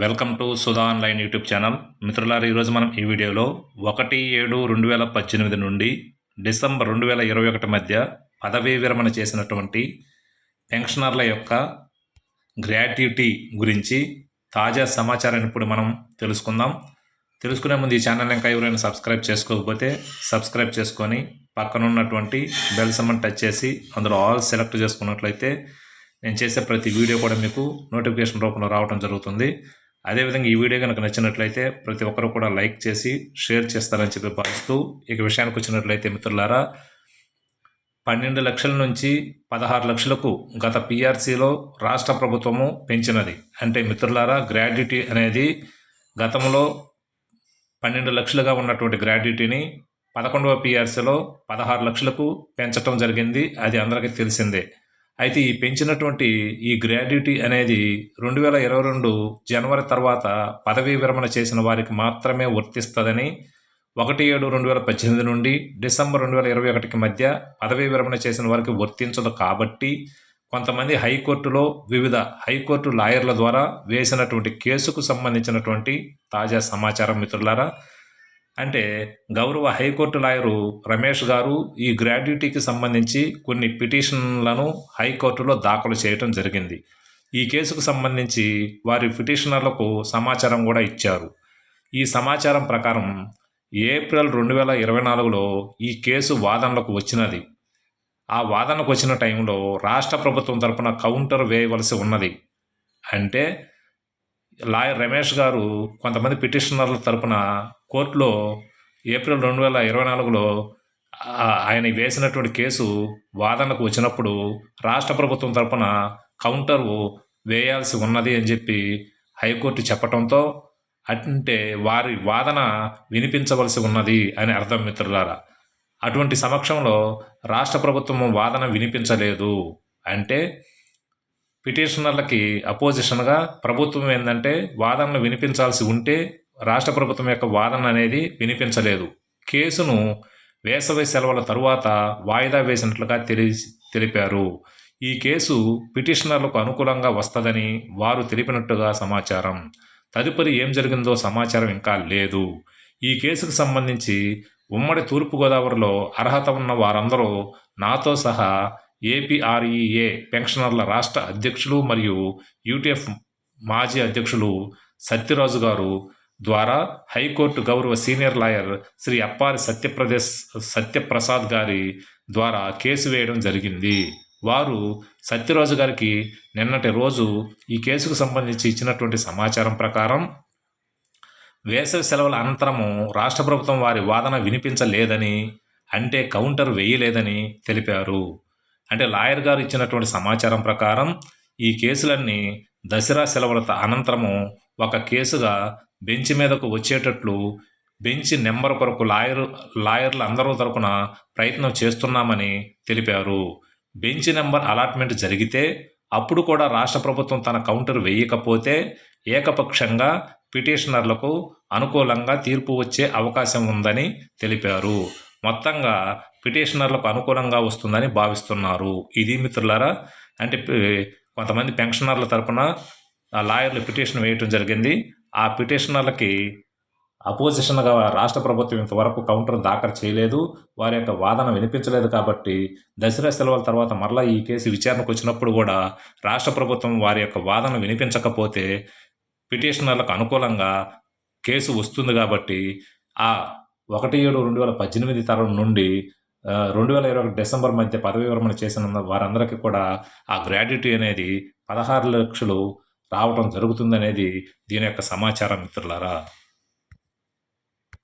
Welcome to Sudha online YouTube channel. మిత్రులారా ఈరోజు మనం ఈ వీడియోలో ఒకటి ఏడు రెండు వేల పద్దెనిమిది నుండి డిసెంబర్ రెండు వేల ఇరవై ఒకటి మధ్య పదవీ విరమణ చేసినటువంటి పెన్షనర్ల యొక్క గ్రాట్యుటీ గురించి తాజా సమాచారాన్ని ఇప్పుడు మనం తెలుసుకుందాం. తెలుసుకునే ముందు ఈ ఛానల్ ఇంకా ఎవరైనా సబ్స్క్రైబ్ చేసుకోకపోతే సబ్స్క్రైబ్ చేసుకొని పక్కన ఉన్నటువంటి బెల్ సమ్మన్ టచ్ చేసి అందులో ఆల్ సెలెక్ట్ చేసుకున్నట్లయితే నేను చేసే ప్రతి వీడియో కూడా మీకు నోటిఫికేషన్ రూపంలో రావడం జరుగుతుంది. అదేవిధంగా ఈ వీడియో కనుక నచ్చినట్లయితే ప్రతి ఒక్కరు కూడా లైక్ చేసి షేర్ చేస్తారని చెప్పి భావిస్తూ ఇక విషయానికి వచ్చినట్లయితే మిత్రులారా పన్నెండు లక్షల నుంచి పదహారు లక్షలకు గత పీఆర్సీలో రాష్ట్ర ప్రభుత్వము పెంచినది. అంటే మిత్రులారా గ్రాడ్యుటీ అనేది గతంలో పన్నెండు లక్షలుగా ఉన్నటువంటి గ్రాడ్యుటీని పదకొండవ పీఆర్సీలో పదహారు లక్షలకు పెంచడం జరిగింది. అది అందరికీ తెలిసిందే. అయితే ఈ పెంచినటువంటి ఈ గ్రాడ్యుటీ అనేది రెండు వేల ఇరవై రెండు జనవరి తర్వాత పదవీ విరమణ చేసిన వారికి మాత్రమే వర్తిస్తుందని ఒకటి ఏడు రెండు వేల పద్దెనిమిది నుండి డిసెంబర్ రెండు వేల ఇరవై ఒకటికి మధ్య పదవీ విరమణ చేసిన వారికి వర్తించదు కాబట్టి కొంతమంది హైకోర్టులో వివిధ హైకోర్టు లాయర్ల ద్వారా వేసినటువంటి కేసుకు సంబంధించినటువంటి తాజా సమాచారం మిత్రులారా అంటే గౌరవ హైకోర్టు లాయరు రమేష్ గారు ఈ గ్రాడ్యుటీకి సంబంధించి కొన్ని పిటిషన్లను హైకోర్టులో దాఖలు చేయటం జరిగింది. ఈ కేసుకు సంబంధించి వారి పిటిషనర్లకు సమాచారం కూడా ఇచ్చారు. ఈ సమాచారం ప్రకారం ఏప్రిల్ రెండు వేల ఇరవై నాలుగులో ఈ కేసు వాదనలకు వచ్చినది. ఆ వాదనకు వచ్చిన టైంలో రాష్ట్ర ప్రభుత్వం తరపున కౌంటర్ వేయవలసి ఉన్నది. అంటే లాయర్ రమేష్ గారు కొంతమంది పిటిషనర్ల తరపున కోర్టులో ఏప్రిల్ రెండు వేల ఇరవై నాలుగులో ఆయన వేసినటువంటి కేసు వాదనకు వచ్చినప్పుడు రాష్ట్ర ప్రభుత్వం తరపున కౌంటర్ వేయాల్సి ఉన్నది అని చెప్పి హైకోర్టు చెప్పడంతో అంటే వారి వాదన వినిపించవలసి ఉన్నది అని అర్థం మిత్రులారా. అటువంటి సమక్షంలో రాష్ట్ర ప్రభుత్వం వాదన వినిపించలేదు అంటే పిటిషనర్లకి అపోజిషన్గా ప్రభుత్వం ఏంటంటే వాదనలు వినిపించాల్సి ఉంటే రాష్ట్ర ప్రభుత్వం యొక్క వాదన అనేది వినిపించలేదు. కేసును వేసవి సెలవుల తరువాత వాయిదా వేసినట్లుగా తెలి తెలిపారు. ఈ కేసు పిటిషనర్లకు అనుకూలంగా వస్తుందని వారు తెలిపినట్టుగా సమాచారం. తదుపరి ఏం జరిగిందో సమాచారం ఇంకా లేదు. ఈ కేసుకు సంబంధించి ఉమ్మడి తూర్పుగోదావరిలో అర్హత ఉన్న వారందరూ నాతో సహా ఏపీఆర్ఈఏ పెన్షనర్ల రాష్ట్ర అధ్యక్షులు మరియు యూటీఎఫ్ మాజీ అధ్యక్షులు సత్యరాజు గారు ద్వారా హైకోర్టు గౌరవ సీనియర్ లాయర్ శ్రీ అప్పారి సత్యప్రదేశ్ సత్యప్రసాద్ గారి ద్వారా కేసు వేయడం జరిగింది. వారు సత్యరాజు గారికి నిన్నటి రోజు ఈ కేసుకు సంబంధించి ఇచ్చినటువంటి సమాచారం ప్రకారం వేసవి సెలవుల అనంతరము రాష్ట్ర ప్రభుత్వం వారి వాదన వినిపించలేదని అంటే కౌంటర్ వేయలేదని తెలిపారు. అంటే లాయర్ గారు ఇచ్చినటువంటి సమాచారం ప్రకారం ఈ కేసులన్నీ దసరా సెలవుల అనంతరము ఒక కేసుగా బెంచ్ మీదకు వచ్చేటట్లు బెంచ్ నెంబర్ కొరకు లాయర్ లాయర్లు అందరూ తరపున ప్రయత్నం చేస్తున్నామని తెలిపారు. బెంచ్ నెంబర్ అలాట్మెంట్ జరిగితే అప్పుడు కూడా రాష్ట్ర ప్రభుత్వం తన కౌంటర్ వేయకపోతే ఏకపక్షంగా పిటిషనర్లకు అనుకూలంగా తీర్పు వచ్చే అవకాశం ఉందని తెలిపారు. మొత్తంగా పిటిషనర్లకు అనుకూలంగా వస్తుందని భావిస్తున్నారు. ఇది మిత్రులారా అంటే కొంతమంది పెన్షనర్ల తరపున లాయర్లు పిటిషన్ వేయటం జరిగింది. ఆ పిటిషనర్లకి అపోజిషన్గా రాష్ట్ర ప్రభుత్వం ఇంతవరకు కౌంటర్ దాఖలు చేయలేదు. వారి యొక్క వాదన వినిపించలేదు కాబట్టి దసరా సెలవుల తర్వాత మరలా ఈ కేసు విచారణకు వచ్చినప్పుడు కూడా రాష్ట్ర ప్రభుత్వం వారి యొక్క వాదన వినిపించకపోతే పిటిషనర్లకు అనుకూలంగా కేసు వస్తుంది కాబట్టి ఆ ఒకటి ఏడు రెండు వేల పద్దెనిమిది తరం నుండి రెండు వేల ఇరవై ఒకటి డిసెంబర్ మధ్య పదవి విరమణ చేసిన వారందరికీ కూడా ఆ గ్రాడ్యుటీ అనేది పదహారు లక్షలు రావటం జరుగుతుందనేది దీని యొక్క సమాచారం మిత్రులారా.